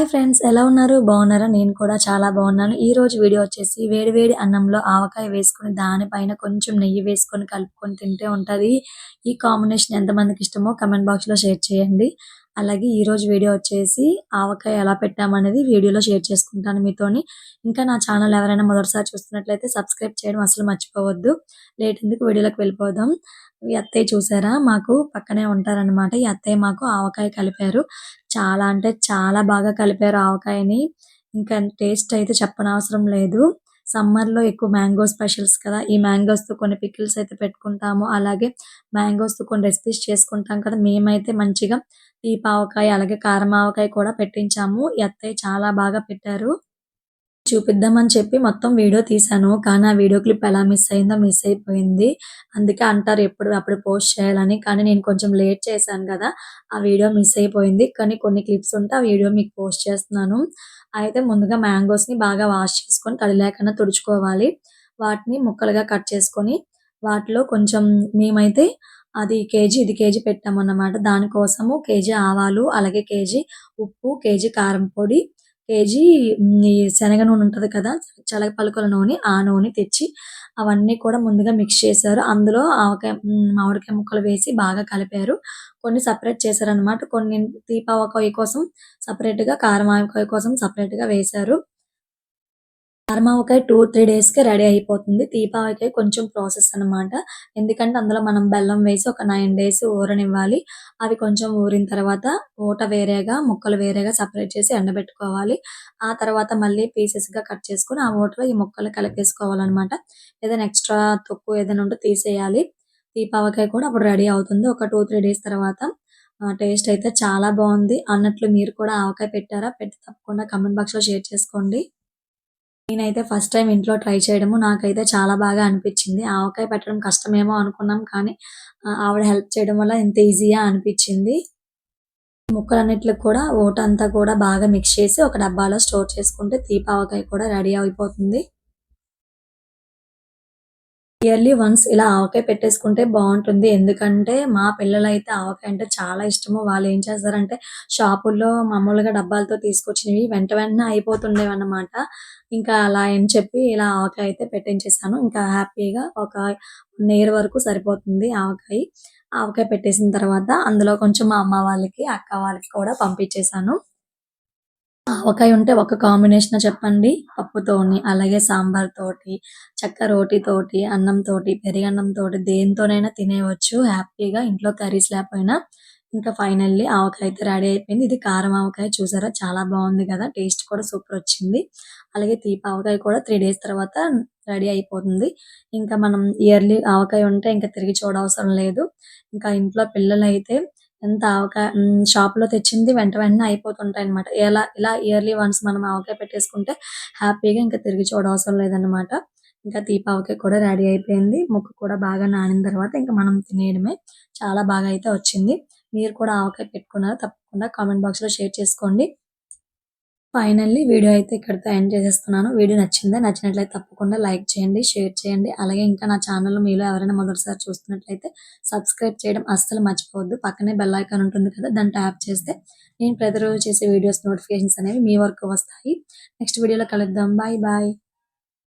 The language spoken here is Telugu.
హాయ్ ఫ్రెండ్స్ ఎలా ఉన్నారు? బాగున్నారా? నేను కూడా చాలా బాగున్నాను. ఈ రోజు వీడియో వచ్చేసి వేడి వేడి అన్నంలో ఆవకాయ వేసుకుని దానిపైన కొంచెం నెయ్యి వేసుకొని కలుపుకొని తింటే ఉంటది. ఈ కాంబినేషన్ ఎంతమందికి ఇష్టమో కమెంట్ బాక్స్లో షేర్ చేయండి. అలాగే ఈరోజు వీడియో వచ్చేసి ఆవకాయ ఎలా పెట్టామనేది వీడియోలో షేర్ చేసుకుంటాను మీతోని. ఇంకా నా ఛానల్ ఎవరైనా మొదటిసారి చూస్తున్నట్లయితే సబ్స్క్రైబ్ చేయడం అసలు మర్చిపోవద్దు. లేట్ ఎందుకు వీడియోలోకి వెళ్ళిపోదాం. ఈ అత్తయ్య చూసారా? మాకు పక్కనే ఉంటారనమాట ఈ అత్తయ్య మాకు ఆవకాయ కలిపారు. చాలా అంటే చాలా బాగా కలిపారు ఆవకాయని. ఇంకా టేస్ట్ అయితే చెప్పనవసరం లేదు. సమ్మర్లో ఎక్కువ మ్యాంగో స్పెషల్స్ కదా. ఈ మ్యాంగోస్తో కొన్ని పికిల్స్ అయితే పెట్టుకుంటాము. అలాగే మ్యాంగోస్తో కొన్ని రెసిపీస్ చేసుకుంటాం కదా. మేమైతే మంచిగా తీపి పావకాయ అలాగే కారం ఆవకాయ కూడా పెట్టించాము. ఈ అత్తయ్య చాలా బాగా పెట్టారు. చూపిద్దామని చెప్పి మొత్తం వీడియో తీశాను. కానీ ఆ వీడియో క్లిప్ ఎలా మిస్ అయిందో మిస్ అయిపోయింది. అందుకే అంటారు ఎప్పుడు అప్పుడు పోస్ట్ చేయాలని. కానీ నేను కొంచెం లేట్ చేశాను కదా ఆ వీడియో మిస్ అయిపోయింది. కానీ కొన్ని క్లిప్స్ ఉంటే ఆ వీడియో మీకు పోస్ట్ చేస్తున్నాను. అయితే ముందుగా మ్యాంగోస్ని బాగా వాష్ చేసుకొని తడి లేకుండా తుడుచుకోవాలి. వాటిని ముక్కలుగా కట్ చేసుకొని వాటిలో కొంచెం మేమైతే అది కేజీ ఇది కేజీ పెట్టామన్నమాట. దానికోసము కేజీ ఆవాలు అలాగే కేజీ ఉప్పు కేజీ కారం పొడి కేజీ ఈ శనగ నూనె ఉంటుంది కదా చలగ పలుకుల నూనె ఆ నూనె తెచ్చి అవన్నీ కూడా ముందుగా మిక్స్ చేశారు. అందులో ఆవకాయ మామిడికాయ ముక్కలు వేసి బాగా కలిపారు. కొన్ని సపరేట్ చేశారు అనమాట కొన్ని తీపావకాయ కోసం సపరేట్గా కారం ఆవకాయ కోసం సపరేట్గా వేశారు. కారమావకాయ టూ త్రీ డేస్కి రెడీ అయిపోతుంది. తీపావకాయ కొంచెం ప్రాసెస్ అనమాట ఎందుకంటే అందులో మనం బెల్లం వేసి ఒక నైన్ డేస్ ఊరనివ్వాలి. అవి కొంచెం ఊరిన తర్వాత ఊట వేరేగా ముక్కలు వేరేగా సపరేట్ చేసి ఎండబెట్టుకోవాలి. ఆ తర్వాత మళ్ళీ పీసెస్గా కట్ చేసుకుని ఆ ఊటలో ఈ ముక్కలు కలిపేసుకోవాలన్నమాట. ఏదైనా ఎక్స్ట్రా తొక్కు ఏదైనా ఉంటే తీసేయాలి. దీపావకాయ కూడా అప్పుడు రెడీ అవుతుంది. ఒక టూ త్రీ డేస్ తర్వాత టేస్ట్ అయితే చాలా బాగుంది. అన్నట్లు మీరు కూడా ఆవకాయ పెట్టారా? పెట్టి తప్పకుండా కమెంట్ బాక్స్లో షేర్ చేసుకోండి. నేనైతే ఫస్ట్ టైం ఇంట్లో ట్రై చేయడము. నాకైతే చాలా బాగా అనిపించింది. ఆవకాయ పెట్టడం కష్టమేమో అనుకున్నాం కానీ ఆవిడ హెల్ప్ చేయడం వల్ల ఇంత ఈజీగా అనిపించింది. ముక్కలన్నిటికి కూడా ఓట అంతా కూడా బాగా మిక్స్ చేసి ఒక డబ్బాలో స్టోర్ చేసుకుంటే తీపావకాయ కూడా రెడీ అయిపోతుంది. ఇయర్లీ వన్స్ ఇలా ఆవకాయ పెట్టేసుకుంటే బాగుంటుంది. ఎందుకంటే మా పిల్లలైతే ఆవకాయ అంటే చాలా ఇష్టము. వాళ్ళు ఏం చేస్తారంటే షాపుల్లో మామూలుగా డబ్బాలతో తీసుకొచ్చినవి వెంట వెంటనే అయిపోతుండేవి అన్నమాట ఇంకా అలా అని చెప్పి ఇలా ఆవకాయ అయితే పెట్టించేసాను ఇంకా హ్యాపీగా ఒక నేర్ వరకు సరిపోతుంది ఆవకాయ. ఆవకాయ పెట్టేసిన తర్వాత అందులో కొంచెం మా అమ్మ వాళ్ళకి అక్క వాళ్ళకి కూడా పంపించేసాను. ఆవకాయ ఉంటే ఒక కాంబినేషన్ చెప్పండి. పప్పుతోని అలాగే సాంబార్ తోటి చక్క రోటితోటి అన్నం తోటి పెరుగన్నం తోటి దేనితోనైనా తినేయవచ్చు హ్యాపీగా ఇంట్లో కర్రీస్ లేకపోయినా. ఇంకా ఫైనల్లీ ఆవకాయ అయితే రెడీ అయిపోయింది. ఇది కారం ఆవకాయ చూసారా? చాలా బాగుంది కదా. టేస్ట్ కూడా సూపర్ వచ్చింది. అలాగే తీపి ఆవకాయ కూడా త్రీ డేస్ తర్వాత రెడీ అయిపోతుంది. ఇంకా మనం ఇయర్లీ ఆవకాయ ఉంటే ఇంకా తిరిగి చూడవసరం లేదు. ఇంకా ఇంట్లో పిల్లలు అయితే ఎంత ఆవకాయ షాప్‌లో తెచ్చింది వెంట వెంటనే అయిపోతుంటాయి అన్నమాట. ఎలా ఇలా ఇయర్లీ వన్స్ మనం ఆవకాయ పెట్టేసుకుంటే హ్యాపీగా ఇంకా తిరిగి చూడవసరం లేదన్నమాట. ఇంకా తీపావకాయ కూడా రెడీ అయిపోయింది. ముక్క కూడా బాగా నానిన తర్వాత ఇంకా మనం తినేయడమే. చాలా బాగా అయితే వచ్చింది. మీరు కూడా ఆవకాయ పెట్టుకున్నారా? తప్పకుండా కామెంట్ బాక్స్‌లో షేర్ చేసుకోండి. ఫైనల్లీ వీడియో అయితే ఇక్కడితో ఎండ్ చేసేస్తున్నాను. వీడియో నచ్చిందా? నచ్చినట్లయితే తప్పకుండా లైక్ చేయండి షేర్ చేయండి. అలాగే ఇంకా నా ఛానల్ మీలో ఎవరైనా మొదటిసారి చూస్తున్నట్లయితే సబ్స్క్రైబ్ చేయడం అస్సలు మర్చిపోవద్దు. పక్కనే బెల్ ఐకాన్ ఉంటుంది కదా దాన్ని ట్యాప్ చేస్తే నేను ప్రతిరోజు చేసే వీడియోస్ నోటిఫికేషన్స్ అనేవి మీ వరకు వస్తాయి. నెక్స్ట్ వీడియోలో కలుద్దాం. Bye bye.